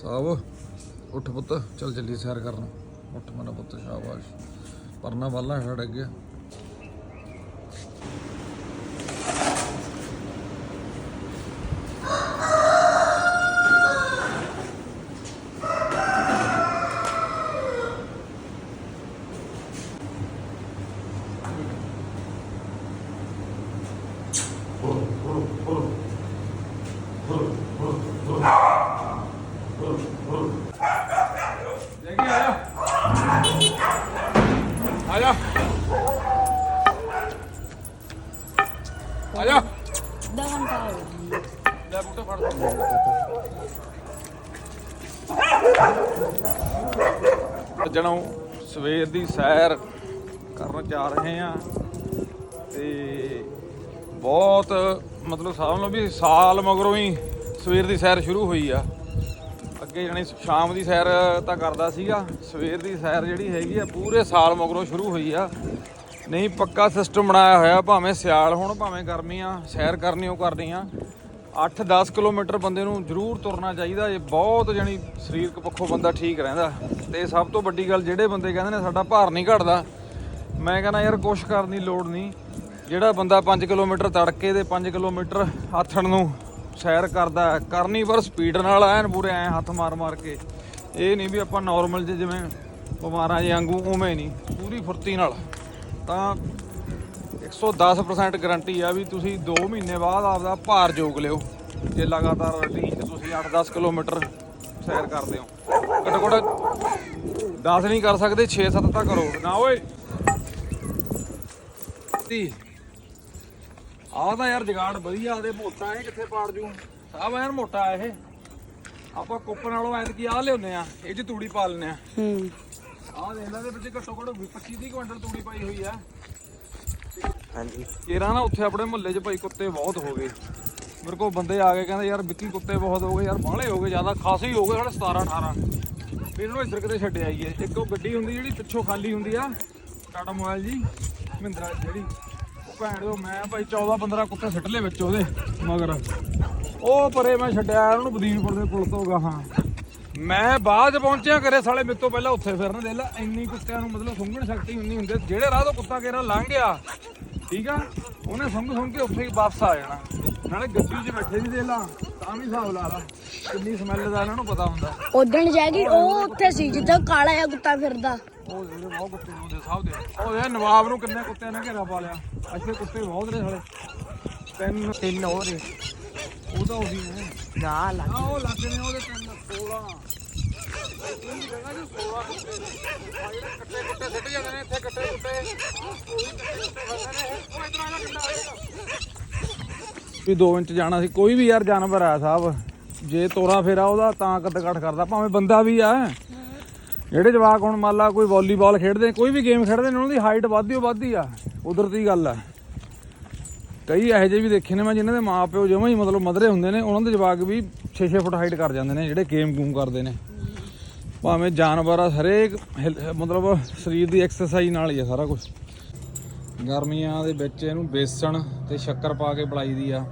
ਸਾਹਿਬ ਉੱਠ ਪੁੱਤ ਚੱਲ ਚੱਲੀ ਸੈਰ ਕਰਨ ਉੱਠ ਮੇਰਾ ਪੁੱਤ ਸ਼ਾਬਾਸ਼ ਪਰਨਾ ਵਾਲਾ ਛੜ ਗਿਆ ਜੈਗੀ ਆ ਜਾ ਆ ਜਾ ਆ ਘੰਟਾ ਹੋ ਗਿਆ ਲੈ। ਬੂਟਾ ਫੜ ਜਣੋ ਸਵੇਰ ਦੀ ਸੈਰ ਕਰਨ ਜਾ ਰਹੇ ਆ ਤੇ ਬਹੁਤ ਮਤਲਬ ਸਾਹ ਲਓ ਵੀ ਸਾਲ ਮਗਰੋਂ ਹੀ ਸਵੇਰ ਦੀ ਸੈਰ ਸ਼ੁਰੂ ਹੋਈ ਆ। ਅੱਗੇ ਜਾਣੀ ਸ਼ਾਮ ਦੀ ਸੈਰ ਤਾਂ ਕਰਦਾ ਸੀਗਾ, ਸਵੇਰ ਦੀ ਸੈਰ ਜਿਹੜੀ ਹੈਗੀ ਆ, ਪੂਰੇ ਸਾਲ ਮਗਰੋਂ ਸ਼ੁਰੂ ਹੋਈ ਆ। ਨਹੀਂ, ਪੱਕਾ ਸਿਸਟਮ ਬਣਾਇਆ ਹੋਇਆ, ਭਾਵੇਂ ਸਿਆਲ ਹੋਣ, ਭਾਵੇਂ ਗਰਮੀ ਆ ਸੈਰ ਕਰਨੀ, ਉਹ ਕਰਨੀ ਆ। 8-10 ਕਿਲੋਮੀਟਰ ਬੰਦੇ ਨੂੰ ਜ਼ਰੂਰ ਤੁਰਨਾ ਚਾਹੀਦਾ, ਇਹ ਬਹੁਤ ਜਾਣੀ ਸਰੀਰਕ ਪੱਖੋਂ ਬੰਦਾ ਠੀਕ ਰਹਿੰਦਾ। ਤੇ ਸਭ ਤੋਂ ਵੱਡੀ ਗੱਲ ਜਿਹੜੇ ਬੰਦੇ ਕਹਿੰਦੇ ਨੇ, ਸਾਡਾ ਭਾਰ ਨਹੀਂ ਘਟਦਾ। ਮੈਂ ਕਹਿੰਦਾ, ਯਾਰ, ਕੁਛ ਕਰਨ ਦੀ ਲੋੜ ਨਹੀਂ। ਜਿਹੜਾ ਬੰਦਾ 5 ਕਿਲੋਮੀਟਰ ਤੜਕੇ ਦੇ 5 ਕਿਲੋਮੀਟਰ ਆਥਣ ਨੂੰ ਸੈਰ ਕਰਦਾ ਹੈ, ਕਰਨੀ ਪਰ ਸਪੀਡ ਨਾਲ ਐਨ ਪੂਰੇ ਐ ਹੱਥ ਮਾਰ ਮਾਰ ਕੇ। ਇਹ ਨਹੀਂ ਵੀ ਆਪਾਂ ਨਾਰਮਲ ਜਿਵੇਂ ਬਿਮਾਰਾਂ ਜੇ ਵਾਂਗੂ ਉਵੇਂ ਨਹੀਂ ਪੂਰੀ ਫੁਰਤੀ ਨਾਲ। ਤਾਂ 110% ਗਾਰੰਟੀ ਆ ਵੀ ਤੁਸੀਂ 2 ਮਹੀਨੇ ਬਾਅਦ ਆਪਦਾ ਭਾਰ ਜੋਗ ਲਿਓ। ਜੇ ਲਗਾਤਾਰ ਰੁਟੀਨ 'ਚ ਤੁਸੀਂ 8-10 ਕਿਲੋਮੀਟਰ ਸੈਰ ਕਰਦੇ ਹੋ। ਘੱਟੋ ਘੱਟ 10 ਨਹੀਂ ਕਰ ਸਕਦੇ 6-7 ਤਾਂ ਕਰੋ। ਨਾ ਓਏ! ਤੀ ਆਹ ਤਾਂ ਯਾਰ ਜਗਾੜ ਵਧੀਆ ਦੇ ਮੋਟਾ ਇਹ ਕਿੱਥੇ ਪਾੜ ਜੂ ਸਾਹ ਐਨ ਮੋਟਾ ਇਹ। ਆਪਾਂ ਕੁੱਪ ਨਾਲੋਂ ਐਤਕੀ ਆ ਲਿਆਉਂਦੇ ਆ ਇਹ ਚ ਤੂੜੀ ਪਾ ਲੈਂਦੇ ਆ। ਹੂੰ। ਆਹ ਦੇਖ ਲੈ ਦੇ ਵਿੱਚ ਘੱਟੋ ਘੱਟ 25 30 ਕੁਇੰਟਲ ਤੂੜੀ ਪਾਈ ਹੋਈ ਆ। ਹਾਂਜੀ। ਕੇਰਾ ਨਾ ਉੱਥੇ ਆਪਣੇ ਮੁਹੱਲੇ 'ਚ ਭਾਈ ਕੁੱਤੇ ਬਹੁਤ ਹੋ ਗਏ। ਮੇਰੇ ਕੋਲ ਬੰਦੇ ਆ ਗਏ ਕਹਿੰਦੇ ਯਾਰ ਵਿੱਕੀ ਕੁੱਤੇ ਬਹੁਤ ਹੋ ਗਏ ਯਾਰ ਬਾਹਲੇ ਹੋ ਗਏ ਜ਼ਿਆਦਾ ਖਾਸੇ ਹੀ ਹੋ ਗਏ ਸਾਡੇ 17 18 ਫਿਰ ਇਹਨੂੰ ਇੱਧਰ ਕਿਤੇ ਛੱਡ ਆਈਏ। ਇੱਕ ਉਹ ਗੱਡੀ ਹੁੰਦੀ ਜਿਹੜੀ ਪਿੱਛੋਂ ਖਾਲੀ ਹੁੰਦੀ ਆ ਟਾਟਾ ਮੋਬਾਈਲ ਜੀ ਮਹਿੰਦਰਾ ਜਿਹੜੀ। ਭੈਣ ਦੇ, ਮੈਂ ਭਾਈ 14 15 ਕੁੱਤੇ ਸਿੱਟ ਲਏ ਵਿੱਚ ਉਹਦੇ, ਮਗਰ। ਉਹ ਪਰੇ ਮੈਂ ਛੱਡਿਆ, ਉਹਨੂੰ ਬਦੀਨਪੁਰ ਦੇ ਪੁਲ ਤੋਂ ਗਾਹਾਂ। ਮੈਂ ਬਾਅਦ ਪਹੁੰਚਿਆ ਕਰੇ ਸਾਲੇ ਮੇਰੇ ਤੋਂ ਪਹਿਲਾਂ ਉੱਥੇ ਫਿਰਨ ਦੇ ਲੈ, ਇੰਨੀ ਕੁੱਤਿਆਂ ਨੂੰ ਮਤਲਬ ਸੁੰਘਣ ਸ਼ਕਤੀ ਹੁੰਦੀ ਹੁੰਦੇ ਜਿਹੜੇ ਰਾਹ ਤੋਂ ਕੁੱਤਾ ਕੇਰਾ ਲੰਘ ਗਿਆ, ਠੀਕ ਆ? ਉਹਨੇ ਸੁੰਘ ਸੁੰਘ ਕੇ ਉੱਥੇ ਹੀ ਵਾਪਸ ਆ ਜਾਣਾ। ਨਾਲੇ ਗੱਡੀ 'ਚ ਬੈਠੇ ਸੀ ਦੇ ਲਾ, ਤਾਂ ਵੀ ਹਿਸਾਬ ਲਾ ਲਾ, ਕਿੰਨੀ ਸਮੈਲ ਦਾ ਇਹਨਾਂ ਨੂੰ ਪਤਾ ਹੁੰਦਾ। ਉਦਣ ਜਾਗੀ ਉਹ ਉੱਥੇ ਸੀ, ਜਿੱਦਾਂ ਕਾਲਾ ਜਿਹਾ ਕੁੱਤਾ ਫਿਰਦਾ। ਉਹ ਜਿਹੜੇ ਬਹੁਤ ਕੁੱਤੇ ਨੇ ਉਹਦੇ ਸਾਹਿਬ ਦੇ। ਉਹ ਇਹ ਨਵਾਬ ਨੂੰ ਕਿੰਨੇ ਕੁੱਤਿਆਂ ਨੇ ਘੇਰਾ ਪਾ ਲਿਆ। ਇੱਥੇ ਕੁੱਤੇ ਬਹੁਤ ਨੇ ਸਾਲੇ। ਤਿੰਨ ਤਿੰਨ ਹੋਰ ਏ। ਉਹ ਤਾਂ ਉਹੀ ਨੇ। ਨਾ ਲੱਗ ਆ ਉਹ ਲੱਗ ਨੇ ਉਹਦੇ ਤਿੰਨ 16 ਇਹ ਜਗ੍ਹਾ ਜੀ 16 ਕੁੱਤੇ ਨੇ। ਆ ਜਿਹੜੇ ਕੱਟੇ ਕੁੱਤੇ ਸਿੱਟ ਜਾਂਦੇ ਨੇ ਇੱਥੇ ਕੱਟੇ ਕੁੱਤੇ। ਉਹੀ ਕੱਟੇ ਕੁੱਤੇ ਫਿਰਦੇ ਨੇ ਉਹ ਇਧਰ ਆ ਕਿੰਨਾ ਵੀ 2 ਇੰਚ ਜਾਣਾ ਸੀ। ਕੋਈ ਵੀ ਯਾਰ ਜਾਨਵਰ ਆ ਸਾਹਿਬ ਜੇ ਤੋਰਾ ਫੇਰਾ ਉਹਦਾ ਤਾਂ ਕੱਦ ਕੱਟ ਕਰਦਾ। ਭਾਵੇਂ ਬੰਦਾ ਵੀ ਆ। ਜਿਹੜੇ ਜਵਾਕ ਹੁਣ ਮੰਨ ਲਾ ਕੋਈ ਵਾਲੀਬਾਲ ਖੇਡਦੇ ਕੋਈ ਵੀ ਗੇਮ ਖੇਡਦੇ ਨੇ, ਉਹਨਾਂ ਦੀ ਹਾਈਟ ਵੱਧਦੀ ਓ ਵੱਧਦੀ ਆ। ਕੁਦਰਤੀ ਗੱਲ ਆ। ਕਈ ਇਹੋ ਜਿਹੇ ਵੀ ਦੇਖੇ ਨੇ ਮੈਂ, ਜਿਨ੍ਹਾਂ ਦੇ ਮਾਪਿਓ ਜਮਾਂ ਹੀ ਮਤਲਬ ਮਧਰੇ ਹੁੰਦੇ ਨੇ, ਉਹਨਾਂ ਦੇ ਜਵਾਕ ਵੀ 6-6 ਫੁੱਟ ਹਾਈਟ ਕਰ ਜਾਂਦੇ ਨੇ, ਜਿਹੜੇ ਗੇਮ ਗੂਮ ਕਰਦੇ ਨੇ। ਭਾਵੇਂ ਜਾਨਵਰ ਆ, ਹਰੇਕ ਮਤਲਬ ਸਰੀਰ ਦੀ ਐਕਸਰਸਾਈਜ਼ ਨਾਲ ਹੀ ਆ ਸਾਰਾ ਕੁਝ ਗਰਮੀਆਂ ਦੇ ਵਿੱਚ ਇਹਨੂੰ ਬੇਸਣ ਤੇ ਸ਼ੱਕਰ ਪਾ ਕੇ ਬਲਾਈ ਦੀ ਆ।